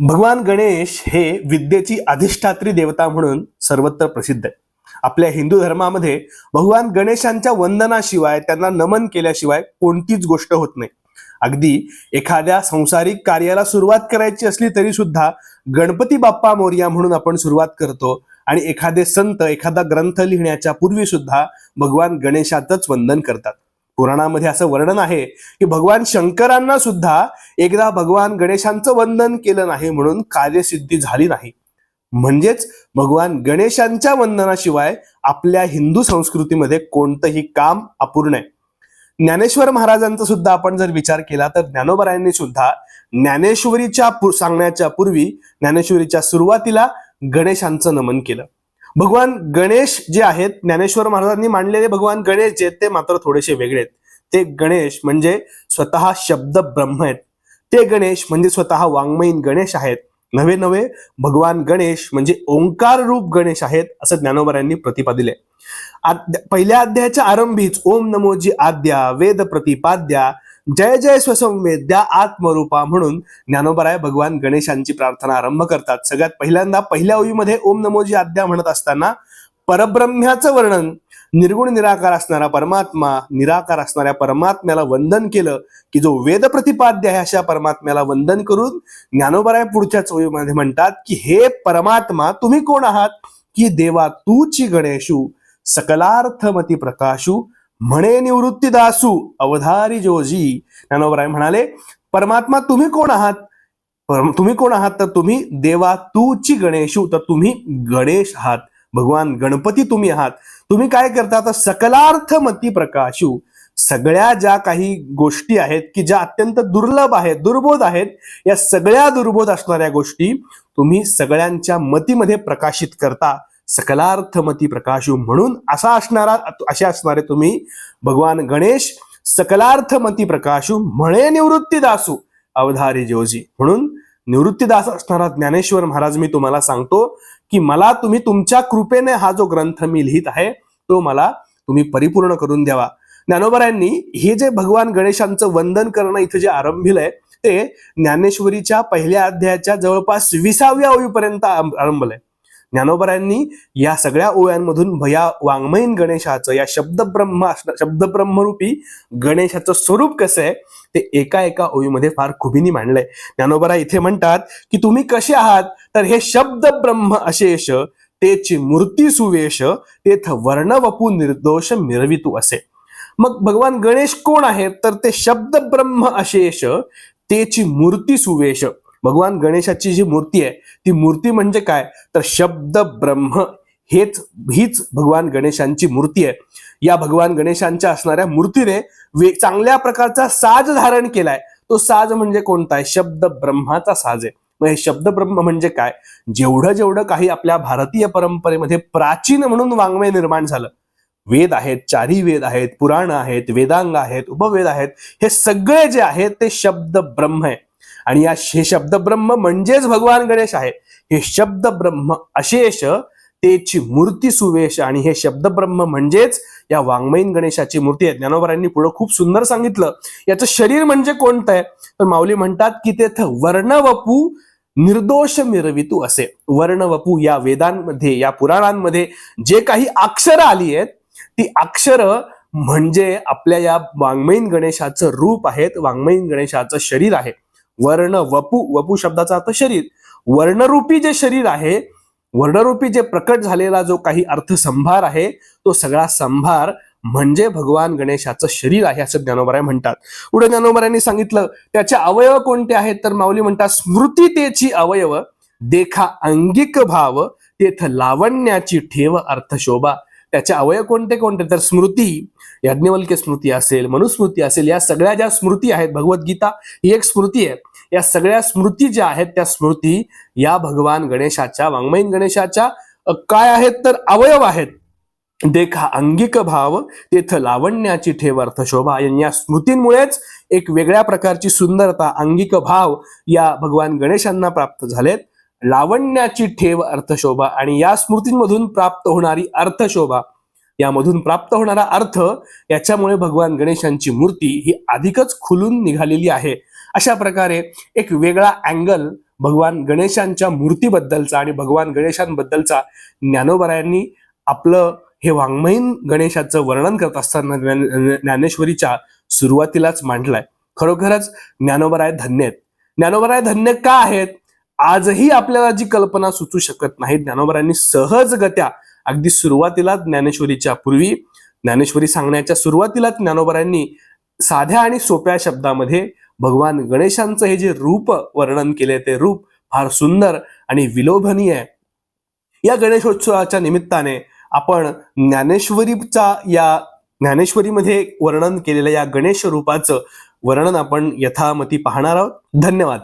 भगवान गणेश हे विद्येची अधिष्ठात्री देवता म्हणून सर्वत्र प्रसिद्ध आहे आपल्या हिंदू धर्मामध्ये भगवान गणेशांच्या वंदनाशिवाय त्यांना नमन केल्याशिवाय कोणतीच गोष्ट होत नाही. अगदी एखाद्या संसारिक कार्याला सुरुवात करायची असली तरी सुद्धा गणपती बाप्पा मोर्या म्हणून आपण सुरुवात करतो आणि एखादे संत एखादा ग्रंथ लिहिण्याच्या पूर्वी सुद्धा भगवान गणेशातच वंदन करतात. पुराणामध्ये असं वर्णन आहे की भगवान शंकरांना सुद्धा एकदा भगवान गणेशांचं वंदन केलं नाही म्हणून कार्यसिद्धी झाली नाही. म्हणजेच भगवान गणेशांच्या वंदनाशिवाय आपल्या हिंदू संस्कृतीमध्ये कोणतंही काम अपूर्ण आहे. ज्ञानेश्वर महाराजांचा सुद्धा आपण जर विचार केला तर ज्ञानोबरायांनी सुद्धा ज्ञानेश्वरीच्या सांगण्याच्या पूर्वी ज्ञानेश्वरीच्या सुरुवातीला गणेशांचं नमन केलं. भगवान गणेश जे आहेत ज्ञानेश्वर महाराजांनी मांडलेले भगवान गणेश जे आहेत ते मात्र थोडेसे वेगळे आहेत. ते गणेश म्हणजे स्वतः शब्द ब्रह्म आहेत. ते गणेश म्हणजे स्वतः वाङ्मयीन गणेश आहेत. नवे नवे भगवान गणेश म्हणजे ओंकार रूप गणेश आहेत असं ज्ञानोबरांनी प्रतिपादिले पहिल्या अध्यायाच्या आरंभीच ओम नमोजी आद्या वेद प्रतिपाद्या जय जय स्वसंवेद्या आत्मरूपा म्हणून ज्ञानोबराय भगवान गणेशांची प्रार्थना आरंभ करतात. सगळ्यात पहिल्यांदा पहिल्या ओळीमध्ये ओम नमोजी आद्या म्हणत असताना परब्रह्म्याचं वर्णन निर्गुण निराकार असणारा परमात्मा निराकार असणाऱ्या परमात्म्याला वंदन केलं की जो वेद प्रतिपाद्य आहे अशा परमात्म्याला वंदन करून ज्ञानोबराय पुढच्या चोवीमध्ये म्हणतात की हे परमात्मा तुम्ही कोण आहात? की देवा तूची गणेशू सकलार्थमती प्रकाशू म्हणे निवृत्ती दासू अवधारी जोजी ज्ञानोबराय म्हणाले परमात्मा तुम्ही कोण आहात? तुम्ही कोण आहात? तर तुम्ही देवा तूची गणेशू. तर तुम्ही गणेश आहात. भगवान गणपती तुम्ही आहात. तुम्ही काय करता? तर सकलार्थ मती प्रकाशू. सगळ्या ज्या काही गोष्टी आहेत की ज्या अत्यंत दुर्लभ आहेत दुर्बोध आहेत या सगळ्या दुर्बोध असणाऱ्या गोष्टी तुम्ही सगळ्यांच्या मतीमध्ये प्रकाशित करता. सकलार्थमती प्रकाशू म्हणून असा असणारा असे असणारे तुम्ही भगवान गणेश सकलार्थमती प्रकाशू म्हणे निवृत्ती दासू अवधारी जोजी म्हणून निवृत्तीदास असणारा ज्ञानेश्वर महाराज मी तुम्हाला सांगतो की मला तुम्ही तुमच्या कृपेने हा जो ग्रंथ मी लिहित आहे तो मला तुम्ही परिपूर्ण करून द्यावा. ज्ञानोबरायांनी हे जे भगवान गणेशांचं वंदन करणं इथं जे आरंभिलंय ते ज्ञानेश्वरीच्या पहिल्या अध्यायाच्या जवळपास विसाव्या ओळीपर्यंत आरंभलंय. ज्ञानोबरांनी या सगळ्या ओव्यांमधून भया वाङ्मयीन गणेशाचं या शब्दब्रह्म असणं- शब्दब्रह्मरूपी गणेशाचं स्वरूप कसं आहे ते एका एका ओळीमध्ये फार खुबीनी मांडलंय. ज्ञानोबरा इथे म्हणतात की तुम्ही कसे आहात? तर हे शब्द ब्रह्म अशेष तेची मूर्ती सुवेश तेथ वर्ण वपू निर्दोष मिरवितू असे. मग भगवान गणेश कोण आहेत? तर ते शब्द ब्रह्म अशेष तेची मूर्ती सुवेश भगवान गणेशाची जी मूर्ती आहे ती मूर्ती म्हणजे काय? तर शब्द ब्रह्म हेच हीच भगवान गणेशांची मूर्ती आहे. या भगवान गणेशांच्या असणाऱ्या मूर्तीने वे चांगल्या प्रकारचा साज धारण केलाय. तो साज म्हणजे कोणता आहे? शब्द ब्रह्माचा साज आहे. मग हे शब्द ब्रह्म म्हणजे काय? जेवढं जेवढं काही आपल्या भारतीय परंपरेमध्ये प्राचीन म्हणून वाङ्मय निर्माण झालं वेद आहेत चारी वेद आहेत पुराण आहेत वेदांग आहेत उपवेद आहेत हे सगळे जे आहेत ते शब्द ब्रह्म आहे. आणि या हे शब्द ब्रह्म म्हणजेच भगवान गणेश आहे. हे शब्द ब्रह्म अशेष तेची मूर्ती सुवेश आणि हे शब्द ब्रह्म म्हणजेच या वाङ्मयीन गणेशाची मूर्ती आहे ज्ञानोबरांनी पुढे खूप सुंदर सांगितलं. याचं शरीर म्हणजे कोणतं आहे तर माऊली म्हणतात की तेथ वर्णवपू निर्दोष मिरवितू असे. वर्णवपू या वेदांमध्ये या पुराणांमध्ये जे काही अक्षरं आली आहेत ती अक्षरं म्हणजे आपल्या या वाङ्मयीन गणेशाचं रूप आहेत वाङ्मयीन गणेशाचं शरीर आहे. वर्ण वपू वपू शब्दाचा अर्थ शरीर. वर्णरूपी जे शरीर आहे वर्णरूपी जे प्रकट झालेला जो काही अर्थसंभार आहे तो सगळा संभार म्हणजे भगवान गणेशाचं शरीर आहे असं ज्ञानोबराय म्हणतात. पुढे ज्ञानोबरायांनी सांगितलं त्याचे अवयव कोणते आहेत? तर माऊली म्हणतात स्मृतितेची अवयव देखा अंगिक भाव तेथ लावण्याची ठेव अर्थशोभा. त्याचे अवयव कोणते कोणते? तर स्मृती यज्ञवल्क्य स्मृती असेल मनुस्मृती असेल या सगळ्या ज्या स्मृती आहेत भगवद्गीता ही एक स्मृती आहे. या सगळ्या स्मृती ज्या आहेत त्या स्मृती या भगवान गणेशाच्या वाङ्मयीन गणेशाच्या काय आहेत? तर अवयव आहेत. देखा अंगिक भाव तेथ लावण्याची ठेव अर्थशोभा आणि या स्मृतींमुळेच एक वेगळ्या प्रकारची सुंदरता अंगिक भाव या भगवान गणेशांना प्राप्त झालेत. लावण्याची ठेव अर्थशोभा आणि या स्मृतींमधून प्राप्त होणारी अर्थशोभा. यामधून प्राप्त होणारा अर्थ याच्यामुळे भगवान गणेशांची मूर्ती ही अधिकच खुलून निघालेली आहे. अशा प्रकारे एक वेगळा अँगल भगवान गणेशांच्या मूर्तीबद्दलचा आणि भगवान गणेशांबद्दलचा ज्ञानोबरायांनी आपलं हे वाङ्मयीन गणेशाचं वर्णन करत असताना ज्ञान- ज्ञानेश्वरीच्या सुरुवातीलाच मांडलाय. खरोखरच ज्ञानोबराय धन्य आहेत. ज्ञानोबराय धन्य का आहेत? आजही आपल्याला जी कल्पना सुचू शकत नाही ज्ञानोबरांनी सहजगत्या अगदी सुरुवातीला ज्ञानेश्वरीच्या पूर्वी ज्ञानेश्वरी सांगण्याच्या सुरुवातीला ज्ञानोबरांनी साध्या आणि सोप्या शब्दामध्ये भगवान गणेशांचं हे जे रूप वर्णन केले ते रूप फार सुंदर आणि विलोभनीय आहे. या गणेशोत्सवाच्या निमित्ताने आपण ज्ञानेश्वरीचा या ज्ञानेश्वरीमध्ये वर्णन केलेल्या या गणेश रूपाचं वर्णन आपण यथामती पाहणार आहोत. धन्यवाद.